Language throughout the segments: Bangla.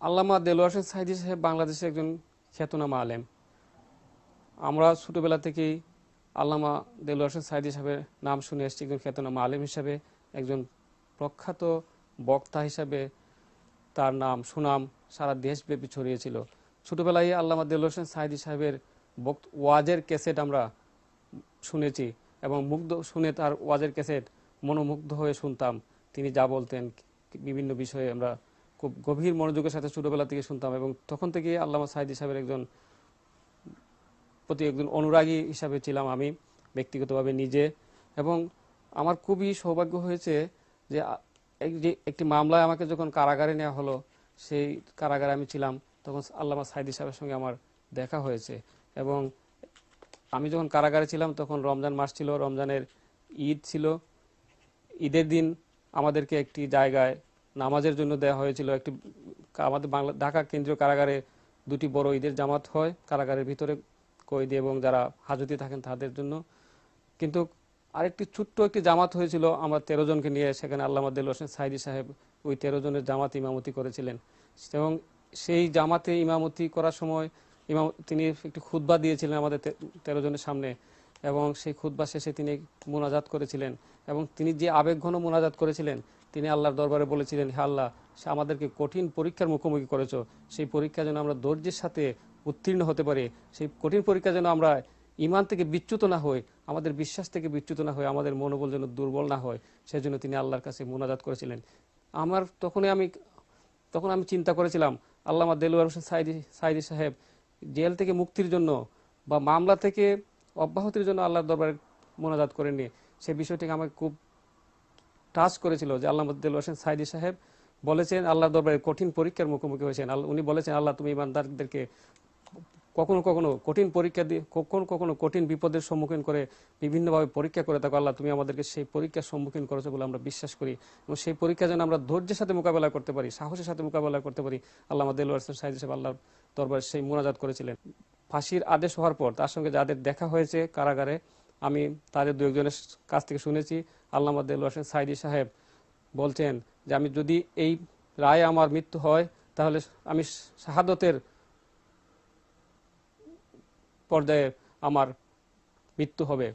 আল্লামা দেলোয়ার হোসেন সাইদি সাহেব বাংলাদেশের একজন খ্যাতনামা আলেম। আমরা ছোটোবেলা থেকেই আল্লামা দেলোয়ার হোসেন সাইদি সাহেবের নাম শুনে এসেছি, একজন খ্যাতনামা আলেম হিসাবে, একজন প্রখ্যাত বক্তা হিসাবে তার নাম, সুনাম সারা দেশব্যাপী ছড়িয়েছিল ছোটবেলায় আল্লামা দেলোয়ার হোসেন সাইদি সাহেবের বক্ত, ওয়াজের ক্যাসেট আমরা শুনেছি এবং মুগ্ধ শুনে তার ওয়াজের ক্যাসেট মনোমুগ্ধ হয়ে শুনতাম। তিনি যা বলতেন, বিভিন্ন বিষয়ে আমরা খুব গভীর মনোযোগের সাথে ছোটবেলা থেকে শুনতাম এবং তখন থেকে আল্লামা সাইদি সাহেবের একজন প্রতি একজন অনুরাগী হিসাবে ছিলাম আমি, ব্যক্তিগতভাবে নিজে। এবং আমার খুবই সৌভাগ্য হয়েছে যে একটি মামলায় আমাকে যখন কারাগারে নেওয়া হলো, সেই কারাগারে আমি ছিলাম, তখন আল্লামা সাইদি সাহেবের সঙ্গে আমার দেখা হয়েছে। এবং আমি যখন কারাগারে ছিলাম, তখন রমজান মাস ছিল, রমজানের ঈদ ছিল। ঈদের দিন আমাদেরকে একটি জায়গায় নামাজের জন্য দেওয়া হয়েছিল একটি আমাদের বাংলা ঢাকা কেন্দ্রীয় কারাগারে দুটি বড় ঈদের জামাত হয়, কারাগারের ভিতরে কয়েদি এবং যারা হাজতে থাকেন তাদের জন্য। কিন্তু আরেকটি ছোট্ট একটি জামাত হয়েছিল, আমরা তেরো জনকে নিয়ে সেখানে আল্লামা দেল হোসেন সাইদি সাহেব ওই তেরো জনের জামাত ইমামতি করেছিলেন। এবং সেই জামাতে ইমামতি করার সময় ইমাম তিনি একটি খুতবা দিয়েছিলেন আমাদের তেরো জনের সামনে এবং সেই খুতবা শেষে তিনি মোনাজাত করেছিলেন এবং তিনি যে আবেগঘন মোনাজাত করেছিলেন তিনি আল্লাহর দরবারে বলেছিলেন, হে আল্লাহ, সে আমাদেরকে কঠিন পরীক্ষার মুখোমুখি করেছ। সেই পরীক্ষা যেন আমরা ধৈর্যের সাথে উত্তীর্ণ হতে পারি। সেই কঠিন পরীক্ষা যেন আমরা ইমান থেকে বিচ্যুত না হই, আমাদের বিশ্বাস থেকে বিচ্যুত না হই, আমাদের মনোবল যেন দুর্বল না হয়, সেজন্য তিনি আল্লাহর কাছে মোনাজাত করেছিলেন। আমার তখনই আমি, তখন আমি চিন্তা করেছিলাম আল্লামা দেলুয়ার হোসেন সাইদি সাইদি সাহেব, জেল থেকে মুক্তির জন্য বা মামলা থেকে অব্যাহতির জন্য আল্লাহর দরবারে মোনাজাত করেননি। সেই বিষয়টিকে আমাকে খুব টাচ করেছিল যে আল্লাহ দেলুয়ার হোসেন সাইদি সাহেব বলেছেন, আল্লাহর দরবারে কঠিন পরীক্ষার মুখোমুখি হয়েছেন। আল্লাহ- উনি বলেছেন, আল্লাহ তুমি ইমানদারদেরকে কখনো কখনো কঠিন পরীক্ষা দিয়ে কখনো কখনো কঠিন বিপদের সম্মুখীন করে বিভিন্নভাবে পরীক্ষা করে থাকো। আল্লাহ তুমি আমাদেরকে সেই পরীক্ষার সম্মুখীন করেছ বলে আমরা বিশ্বাস করি। এবং সেই পরীক্ষা যেন আমরা ধৈর্যের সাথে মোকাবেলা করতে পারি, সাহসের সাথে মোকাবেলা করতে পারি, আল্লাহ আমাদের সাইদ সাহেব আল্লাহ দরবার সেই মোনাজাত করেছিলেন। ফাঁসির আদেশ হওয়ার পর তার সঙ্গে যাদের দেখা হয়েছে কারাগারে আমি তাদের দু একজনের কাছ থেকে শুনেছি। আল্লাহ দেল হোসেন সাইদি সাহেব। বলছেন যে, আমি যদি এই রায় আমার মৃত্যু হয়, তাহলে আমি শাহাদতের পর্যায়ে আমার মৃত্যু হবে।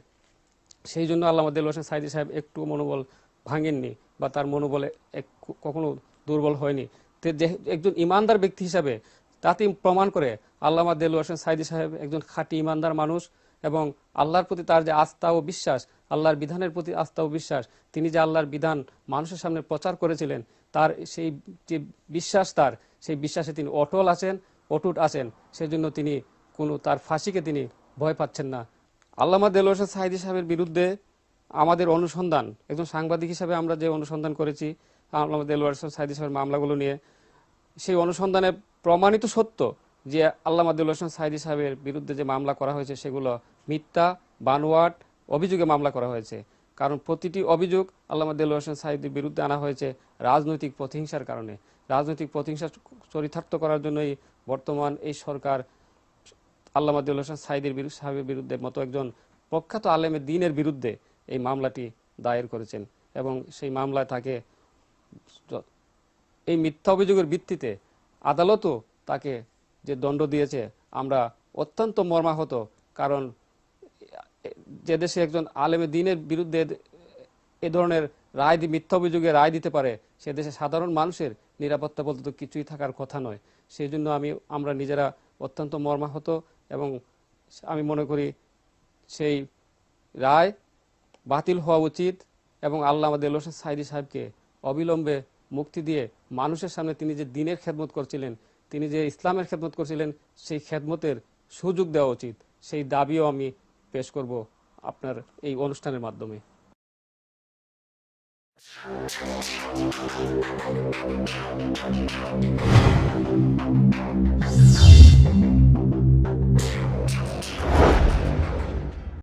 সেই জন্য আল্লাহ দেল হোসেন সাইদি সাহেব একটু মনোবল ভাঙেননি বা তার মনোবলে এক কখনো দুর্বল হয়নি। একজন ইমানদার ব্যক্তি হিসাবে তাতে প্রমাণ করে আল্লামা দেল হোসেন সাইদি সাহেব একজন খাঁটি ইমানদার মানুষ। এবং আল্লাহর প্রতি তার যে আস্থা ও বিশ্বাস, আল্লাহর বিধানের প্রতি আস্থা ও বিশ্বাস, তিনি যে আল্লাহর বিধান মানুষের সামনে প্রচার করেছিলেন, তার সেই যে বিশ্বাস তার, সেই বিশ্বাসে তিনি অটল আছেন, অটুট আছেন। সেজন্য তিনি কোনো তার ফাঁসিকে তিনি ভয় পাচ্ছেন না। আল্লামা দেল হোসেন সাইদি সাহেবের বিরুদ্ধে আমাদের অনুসন্ধান, একজন সাংবাদিক হিসাবে আমরা যে অনুসন্ধান করেছি, আল্লামা দেল হোসেন সাইদি সাহেবের মামলাগুলো নিয়ে, সেই অনুসন্ধানে প্রমাণিত সত্য যে আল্লামা আব্দুল হোসেন সাইদি সাহেবের বিরুদ্ধে যে মামলা করা হয়েছে, সেগুলো মিথ্যা, বানোয়াট অভিযোগে মামলা করা হয়েছে। কারণ প্রতিটি অভিযোগ আল্লামা আব্দুল হোসেন সাইদির বিরুদ্ধে আনা হয়েছে রাজনৈতিক প্রতিহিংসার কারণে। রাজনৈতিক প্রতিহিংসা চরিতার্থ করার জন্যই বর্তমান এই সরকার আল্লাহ আব্দুল হোসেন বিরুদ্ধে, সাহেবের বিরুদ্ধে মতো একজন প্রখ্যাত আলেমের দিনের বিরুদ্ধে এই মামলাটি দায়ের করেছেন এবং সেই মামলায় তাকে এই মিথ্যা অভিযোগের ভিত্তিতে আদালতও তাকে যে দণ্ড দিয়েছে, আমরা অত্যন্ত মর্মাহত। কারণ যে দেশে একজন আলেমে দিনের বিরুদ্ধে এ- ধরনের রায় মিথ্যা অভিযোগে রায় দিতে পারে, সে দেশে সাধারণ মানুষের নিরাপত্তা বলতে তো কিছুই থাকার কথা নয়। সেই জন্য আমি, আমরা নিজেরা অত্যন্ত মর্মাহত এবং আমি মনে করি সেই রায় বাতিল হওয়া উচিত এবং আল্লাহ আমাদের হোসেন সাইদি সাহেবকে অবিলম্বে মুক্তি দিয়ে মানুষের সামনে তিনি যে দিনের খেদমত করছিলেন তিনি যে ইসলামের খেদমত করছিলেন, সেই খেদমতের সুযোগ দেওয়া উচিত। সেই দাবিও আমি পেশ করব আপনার এই অনুষ্ঠানের মাধ্যমে।